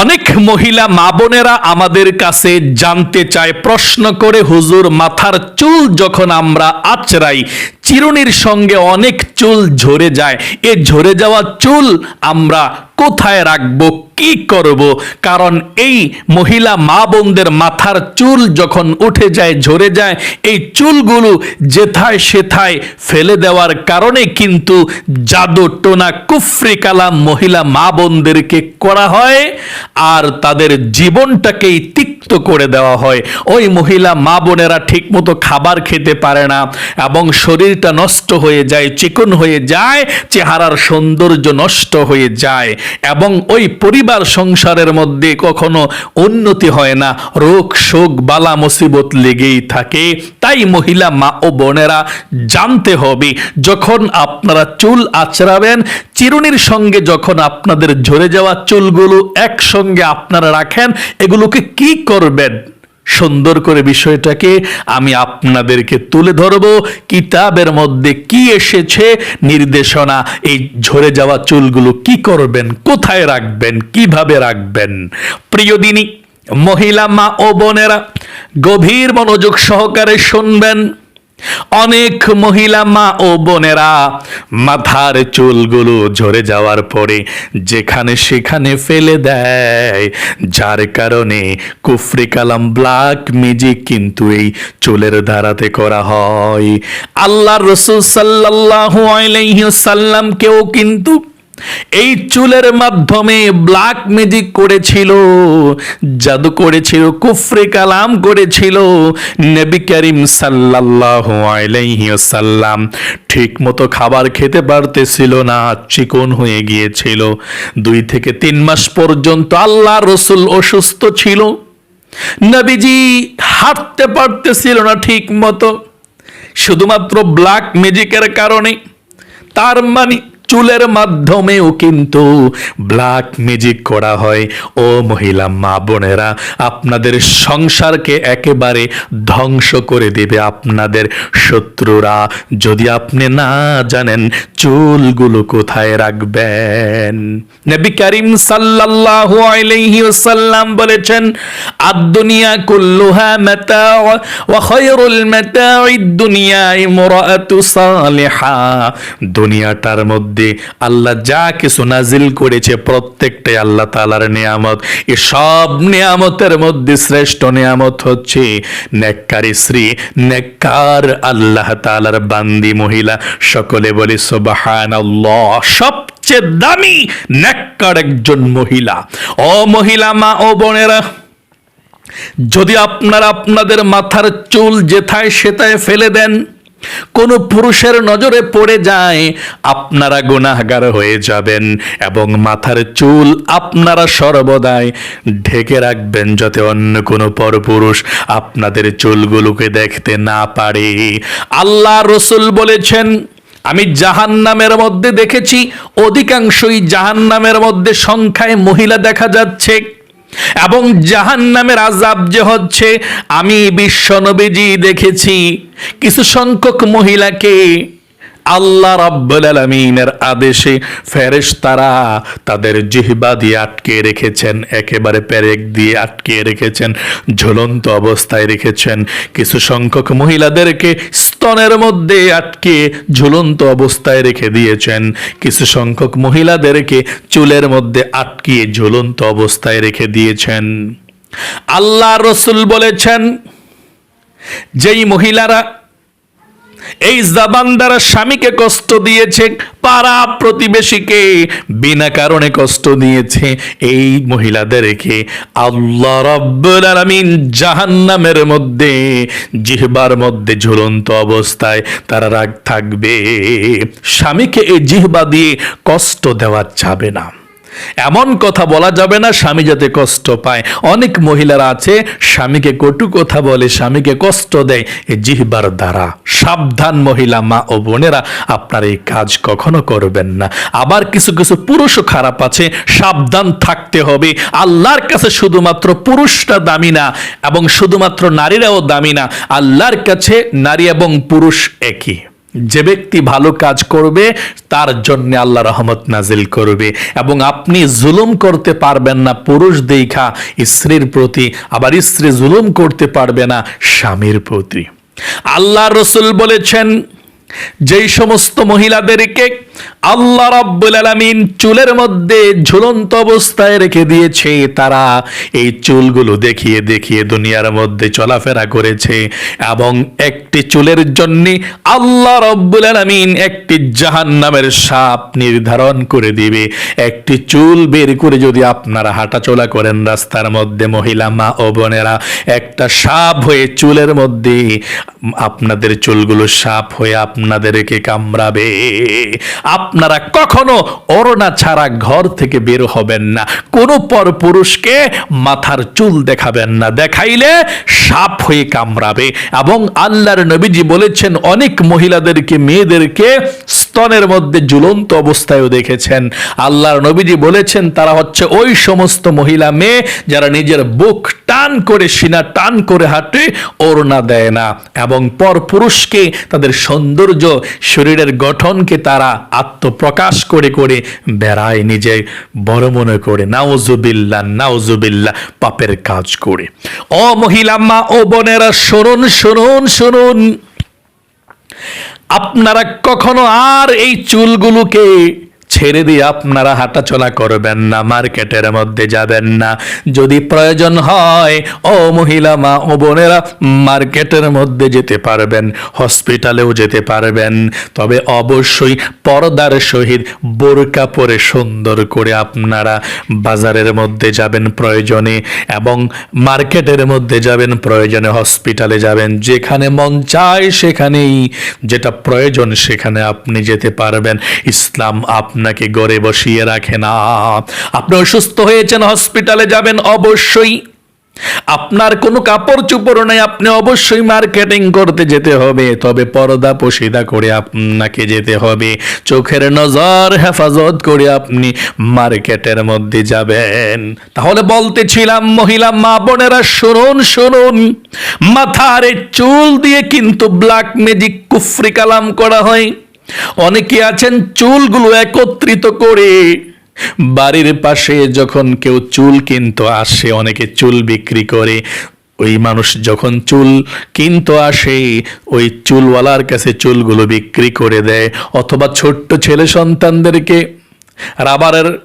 অনেক মহিলা মা বোনেরা আমাদের কাছে জানতে চায়, প্রশ্ন করে হুজুর, মাথার চুল যখন আমরা আচরাই চিরুনির সঙ্গে অনেক চুল ঝরে যায়, এ ঝরে যাওয়া চুল আমরা কোথায় রাখব? কি করব? কারণ এই মহিলা মা বোনদের মাথার চুল যখন উঠে যায়, ঝরে যায়, এই চুলগুলো যেথায় সেথায় ফেলে দেওয়ার কারণে কিন্তু জাদু টোনা কুফরি কালাম মহিলা মা বোনদেরকে করা হয় আর তাদের জীবনটাকেই তিক্ত করে দেওয়া হয়। ওই মহিলা মা বোনেরা ঠিকমতো খাবার খেতে পারে না এবং শরীরটা নষ্ট হয়ে যায়, চিকন হয়ে যায়, চেহারার সৌন্দর্য নষ্ট হয়ে যায় এবং ওই পরিবার সংসারের মধ্যে কখনো উন্নতি হয় না। রোগ, শোক, বালা, মুসিবত লেগেই থাকে। তাই মহিলা মা ও বোনেরা জানতে হবে, যখন আপনারা চুল আচরাবেন চিরুনির সঙ্গে যখন আপনাদের ঝরে যাওয়া চুলগুলো একসঙ্গে আপনারা রাখেন, এগুলোকে কি করবেন? সুন্দর করে বিষয়টাকে আমি আপনাদেরকে তুলে ধরব। কিতাবের মধ্যে কি এসেছে, নির্দেশনা, এই ঝরে যাওয়া চুলগুলো কি করবেন, কোথায় রাখবেন, কীভাবে রাখবেন? প্রিয় দিনী, মহিলা মা ও বোনেরা, গভীর মনোযোগ সহকারে শুনবেন। অনেক মহিলা মা ও বোনেরা মাথার চুলগুলো ঝরে যাওয়ার পরে যেখানে সেখানে ফেলে দেয়। যার কারণে কুফরি কালাম ব্ল্যাক মেজিক কিন্তু এই চুলের ধারাতে করা হয়। আল্লাহ রসুল সাল্লাল্লাহু আলাইহি সাল্লামকেও কিন্তু এই চুলের মাধ্যমে ব্ল্যাক ম্যাজিক করেছিল, জাদু করেছিল, কুফরে কালাম করেছিল নবী করিম সাল্লাল্লাহু আলাইহি সাল্লাম ঠিক মতো খাবার খেতে পারতেছিল না, চিকন হয়ে গিয়েছিল। দুই থেকে তিন মাস পর্যন্ত আল্লাহ রসুল অসুস্থ ছিল। নবীজি হাঁটতে পারতেছিল না ঠিক মতো। শুধুমাত্র ব্ল্যাক ম্যাজিকের কারণে। তার মানে চুলের মাধ্যমেও কিন্তু ব্ল্যাক ম্যাজিক করা হয়। ও মহিলা, মা বোনেরা, আপনাদের সংসারকে একেবারে ধ্বংস করে দেবে আপনাদের শত্রুরা। যদি আপনি না জানেন চুলগুলো কোথায় রাখবেন। নবী করিম সাল্লাল্লাহু আলাইহি ওয়াসাল্লাম বলেছেন আদ-দুনিয়া কুল্লুহা মাতা ওয়া খায়রুল মাতা'id দুনিয়া ইমরাআতু সালিহা। দুনিয়াটার মধ্যে আল্লাহ যা কিছু নাজিল করেছে প্রত্যেকটাই আল্লাহ তাআলার নিয়ামত। এই সব নিয়ামতের মধ্যে শ্রেষ্ঠ নিয়ামত হচ্ছে নেককারী স্ত্রী, নেককার আল্লাহ তাআলার বান্দি মহিলা। সকলে বলি, সুবহানাল্লাহ। সবচেয়ে দামি নেককার একজন মহিলা। ও মহিলা মা ও বোনেরা, যদি আপনারা আপনাদের মাথার চুল যেথায় সেথায় ফেলে দেন কোন পুরুষের নজরে পড়ে যায়, আপনারা গুনাহগার হয়ে যাবেন এবং মাথার চুল আপনারা সর্বদাই ঢেকে রাখবেন যাতে অন্য কোনো পরপুরুষ আপনাদের চুলগুলোকে দেখতে না পারে। আল্লাহ রসুল বলেছেন, আমি জাহান্নামের মধ্যে দেখেছি, অধিকাংশই জাহান্নামের মধ্যে সংখ্যায় মহিলা দেখা যাচ্ছে। এবং জাহান নামের আজাব যে হচ্ছে আমি বিশ্বনবীজি দেখেছি। কিছু সংখ্যক মহিলাকে আল্লাহ রাব্বুল আলামিনের আদেশে ফেরেশতারা তাদের জিহবা দিয়ে আটকে রেখেছেন, একেবারে পেরেক দিয়ে আটকে রেখেছেন, ঝুলন্ত অবস্থায় রেখেছেন। কিছু সংখ্যক মহিলাদেরকে স্তনের মধ্যে আটকে ঝুলন্ত অবস্থায় রেখে দিয়েছেন। কিছু সংখ্যক মহিলাদেরকে চুলের মধ্যে আটকিয়ে ঝুলন্ত অবস্থায় রেখে দিয়েছেন। আল্লাহ রসুল বলেছেন, যেই মহিলারা এই জাবান দ্বারা স্বামীকে কষ্ট দিয়েছে, পাড়া প্রতিবেশীকে বিনা কারণে কষ্ট দিয়েছে। এই মহিলাদেরকে আল্লাহ রাব্বুল আলামিন জাহান্নামের মধ্যে, জিহবার মধ্যে ঝুলন্ত অবস্থায় তারা রাগ থাকবে। স্বামীকে এই জিহবা দিয়ে কষ্ট দেওয়া যাবে না। এমন কথা বলা যাবে না, স্বামী যাতে কষ্ট পায়। অনেক মহিলারা আছে, স্বামীকে কটু কথা বলে, স্বামীকে কষ্ট দেয়। এই জিহবার দ্বারা। সাবধান মহিলা মা ও বোনেরা, আপনার এই কাজ কখনো করবেন না। আবার কিছু কিছু পুরুষও খারাপ আছে, সাবধান থাকতে হবে। আল্লাহর কাছে শুধুমাত্র পুরুষটা দামি না, এবং শুধুমাত্র নারীরাও দামি না। আল্লাহর কাছে নারী এবং পুরুষ একই। যে ব্যক্তি ভালো কাজ করবে, তার জন্য আল্লাহ রহমত নাজিল করবে। এবং আপনি জুলুম করতে পারবেন না, পুরুষ দেখা স্ত্রীর প্রতি, আবার স্ত্রী জুলুম করতে পারবে না, স্বামীর প্রতি। আল্লাহ রসুল বলেছেন যেই সমস্ত মহিলাদেরকে আল্লাহ রাব্বুল আলামিন চুলের মধ্যে ঝুলন্ত অবস্থায় রেখে দিয়েছে, তারা এই চুলগুলো দেখিয়ে দেখিয়ে দুনিয়ার মধ্যে চলাফেরা করেছে এবং একটি চুলের জন্য আল্লাহ রাব্বুল আলামিন একটি জাহান্নামের সাপ নির্ধারণ করে দিবে। একটি চুল বের করে যদি আপনারা হাঁটাচলা করেন রাস্তার মধ্যে, মহিলা, মা ও বোনেরা, একটা সাপ হয়ে চুলের মধ্যে আপনাদের চুলগুলো সাপ হয়ে আপনাদেরকে কামড়াবে। আপনারা কখনো অরণা ছাড়া ঘর থেকে বের হবেন না। কোনো পর পুরুষকে মাথার চুল দেখাবেন না। দেখাইলে সাপ হয়ে কামড়াবে। এবং আল্লাহর নবীজি বলেছেন, অনেক মহিলাদেরকে, মেয়েদেরকে স্তনের মধ্যে ঝুলন্ত অবস্থায়ও দেখেছেন। আল্লাহর নবীজি বলেছেন, তারা হচ্ছে ওই সমস্ত মহিলা, মেয়ে যারা নিজের বুক টান করে, সিনা টান করে হাঁটে, ওড়না দেয় না। এবং পর পুরুষকে তাদের সৌন্দর্য শরীরের গঠনকে তারা আত্মপ্রকাশ করে করে বেড়ায় নিজে বড় মনে করে। নাউজুবিল্লা নাউজুবিল্লা পাপের কাজ করে। মহিলা মা ও বোনেরা, শুনুন শুনুন শুনুন। আপনারা কখনো আর এই চুলগুলোকে ছেড়ে দিয়ে আপনারা হাঁটাচলা করবেন না, মার্কেটের মধ্যে যাবেন না। যদি প্রয়োজন হয়, ও মহিলা, মা ও বোনেরা মার্কেটের মধ্যে যেতে পারবেন, হসপিটালেও যেতে পারবেন। তবে অবশ্যই পর্দার সহিত বোরকা পরে সুন্দর করে আপনারা বাজারের মধ্যে যাবেন প্রয়োজনে এবং মার্কেটের মধ্যে যাবেন প্রয়োজনে, হসপিটালে যাবেন, যেখানে মন চায় সেখানেই, যেটা প্রয়োজন সেখানে আপনি যেতে পারবেন। ইসলাম আপনাকে গড়ে বসিয়ে রাখে না। আপনি অসুস্থ হয়েছেন, হসপিটালে যাবেন, অবশ্যই। আপনার কোনো কাপড় চুপড় নেই, আপনি অবশ্যই মার্কেটিং করতে যেতে হবে। তবে পর্দা পশিদা করে আপনাকে যেতে হবে। চোখের নজর হেফাজত করে আপনি মার্কেটের মধ্যে যাবেন। তাহলে বলতেছিলাম, মহিলা মা বোনেরা, শুনুন শুনুন। মাথার চুল দিয়ে কিন্তু ব্ল্যাক ম্যাজিক কুফরি কালাম করা হয়। অনেকে আছেন চুলগুলো একত্রিত করে। বাড়ির পাশে যখন কেউ চুল কিনতে আসে, অনেকে চুল বিক্রি করে। ওই মানুষ যখন চুল কিনতে আসে, ওই চুলওয়ালার কাছে চুলগুলো বিক্রি করে দেয়, অথবা ছোট্ট ছেলে সন্তানদেরকে। রাবারের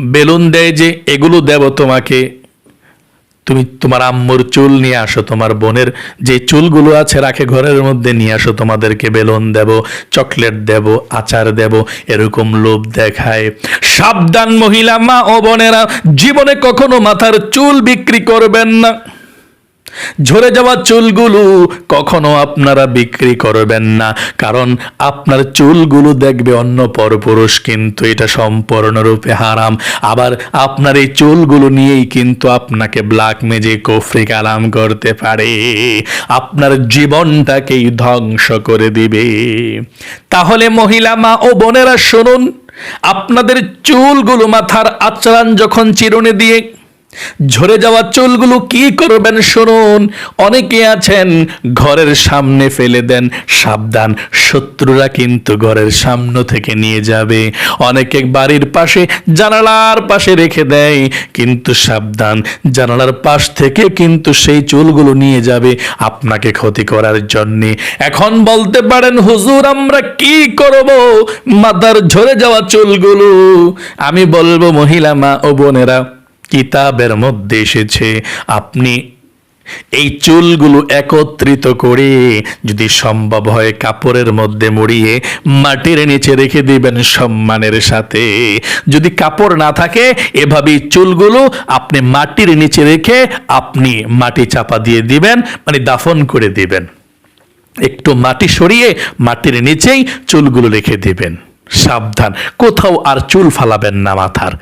বেলুন দেয় যে, এগুলো দেব তোমাকে। তুমি তোমার আম্মুর চুল নিয়ে আসো, তোমার বোনের যে চুলগুলো আছে রাখে ঘরের মধ্যে নিয়ে আসো, তোমাদেরকে বেলুন দেব, চকলেট দেব, আচার দেব, এরকম লোভ দেখায়। সাবধান মহিলা মা ও বোনেরা, জীবনে কখনো মাথার চুল বিক্রি করবেন না। ঝরে যাওয়া চুলগুলো কখনো আপনারা বিক্রি করবেন না। কারণ আপনার চুলগুলো দেখবে অন্য পরপুরুষ কিন্তু এটা সম্পূর্ণরূপে হারাম। আবার আপনার এই চুলগুলো নিয়েই কিন্তু আপনাকে ব্ল্যাক ম্যাজিক কফরি কালাম করতে পারে। আপনার জীবনটাকেই ধ্বংস করে দিবে। তাহলে মহিলা মা ও বোনেরা শুনুন, আপনাদের চুলগুলো মাথার আচরণ যখন চিরুনি দিয়ে ঝরে যাওয়া চুলগুলো কি করবেন শুনুন? অনেকে আছেন, ঘরের সামনে ফেলে দেন, সাবধান, শত্রুরা কিন্তু ঘরের সামনে থেকে নিয়ে যাবে। অনেকে বাড়ির পাশে জানালার পাশে রেখে দেয়, কিন্তু সাবধান, জানালার পাশ থেকে কিন্তু সেই চুলগুলো নিয়ে যাবে আপনাকে ক্ষতি করার জন্যে। এখন বলতে পারেন, হুজুর, আমরা কি করব? মাথার ঝরে যাওয়া চুলগুলো। আমি বলব, মহিলা মা ও বোনেরা কিতাবের মধ্যে এসেছে, আপনি এই চুলগুলো একত্রিত করে যদি সম্ভব হয় কাপড়ের মধ্যে মুড়িয়ে মাটির নিচে রেখে দিবেন সম্মানের সাথে। যদি কাপড় না থাকে, এভাবেই চুলগুলো আপনি মাটির নিচে রেখে আপনি মাটি চাপা দিয়ে দিবেন মানে দাফন করে দিবেন। একটু মাটি সরিয়ে মাটির নিচেই চুলগুলো রেখে দিবেন। সাবধান, কোথাও আর চুল ফালাবেন না মাথার।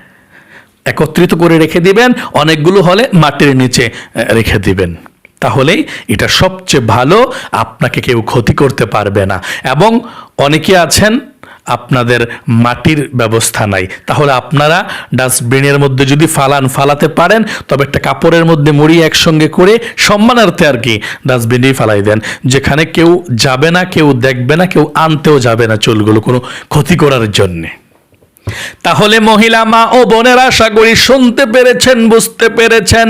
একত্রিত করে রেখে দিবেন, অনেকগুলো হলে মাটির নিচে রেখে দিবেন। তাহলেই এটা সবচেয়ে ভালো, আপনাকে কেউ ক্ষতি করতে পারবে না। এবং অনেকে আছেন, আপনাদের মাটির ব্যবস্থা নাই। তাহলে আপনারা ডাস্টবিনের মধ্যে যদি ফালান, ফালাতে পারেন, তবে একটা কাপড়ের মধ্যে মুড়ি একসঙ্গে করে সম্মানার্থে আর কি ডাস্টবিনেই ফালাই দেন। যেখানে কেউ যাবে না, কেউ দেখবে না, কেউ আনতেও যাবে না চুলগুলো কোনো ক্ষতি করার জন্যে। তাহলে মহিলা মা ও বোনের আশা করি শুনতে পেরেছেন, বুঝতে পেরেছেন।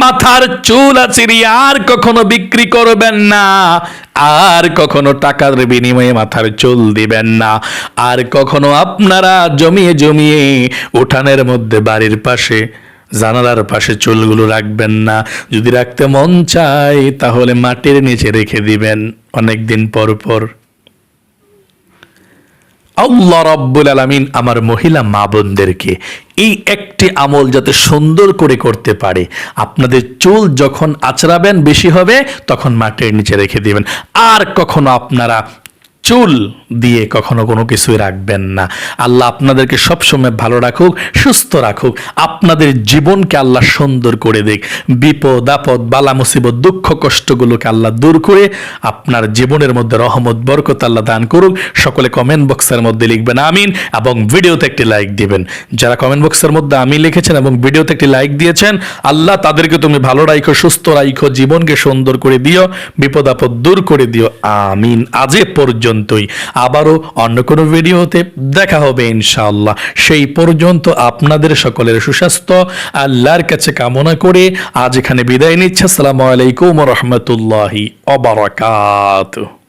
মাথার চুল আচিরিয়ে আর কখনো বিক্রি করবেন না, আর কখনো টাকার বিনিময়ে মাথার চুল দিবেন না, আর কখনো আপনারা জমিয়ে জমিয়ে উঠানের মধ্যে বাড়ির পাশে, জানালার পাশে চুলগুলো রাখবেন না। যদি রাখতে মন চায়, তাহলে মাটির নিচে রেখে দিবেন অনেক দিন পর পর। আল্লাহ রব্বুল আলমিন আমার মহিলা মা বোনদেরকে এই একটি আমল যাতে সুন্দর করে করতে পারে। আপনাদের চুল যখন আচড়াবেন বেশি হবে, তখন মাটির নিচে রেখে দিবেন। আর কখনো আপনারা চুল দিয়ে কখনো কোনো কিছুই রাখবেন না। আল্লাহ আপনাদেরকে সবসময় ভালো রাখুক, সুস্থ রাখুক। আপনাদের জীবনকে আল্লাহ সুন্দর করে দিক। বিপদ, আপদ, বালা, মুসিবত, দুঃখ, কষ্টগুলোকে আল্লাহ দূর করে আপনার জীবনের মধ্যে রহমত, বরকত আল্লাহ দান করুক। সকলে কমেন্ট বক্সের মধ্যে লিখবেন আমিন এবং ভিডিওতে একটি লাইক দিবেন। যারা কমেন্ট বক্সের মধ্যে আমি লিখেছেন এবং ভিডিওতে একটি লাইক দিয়েছেন, আল্লাহ তাদেরকে তুমি ভালো রাখো সুস্থ রাখো জীবনকে সুন্দর করে দিও, বিপদ, আপদ দূর করে দিও। আমিন। আজ এ পর্যন্তই। আবারও অন্য কোনো ভিডিওতে দেখা হবে ইনশাআল্লাহ। সেই পর্যন্ত আপনাদের সকলের সুস্বাস্থ্য, আল্লাহর কাছে কামনা করে আজ এখানে বিদায় নিচ্ছে। আসসালামু আলাইকুম রহমতুল্লাহি অবরাকাতুহ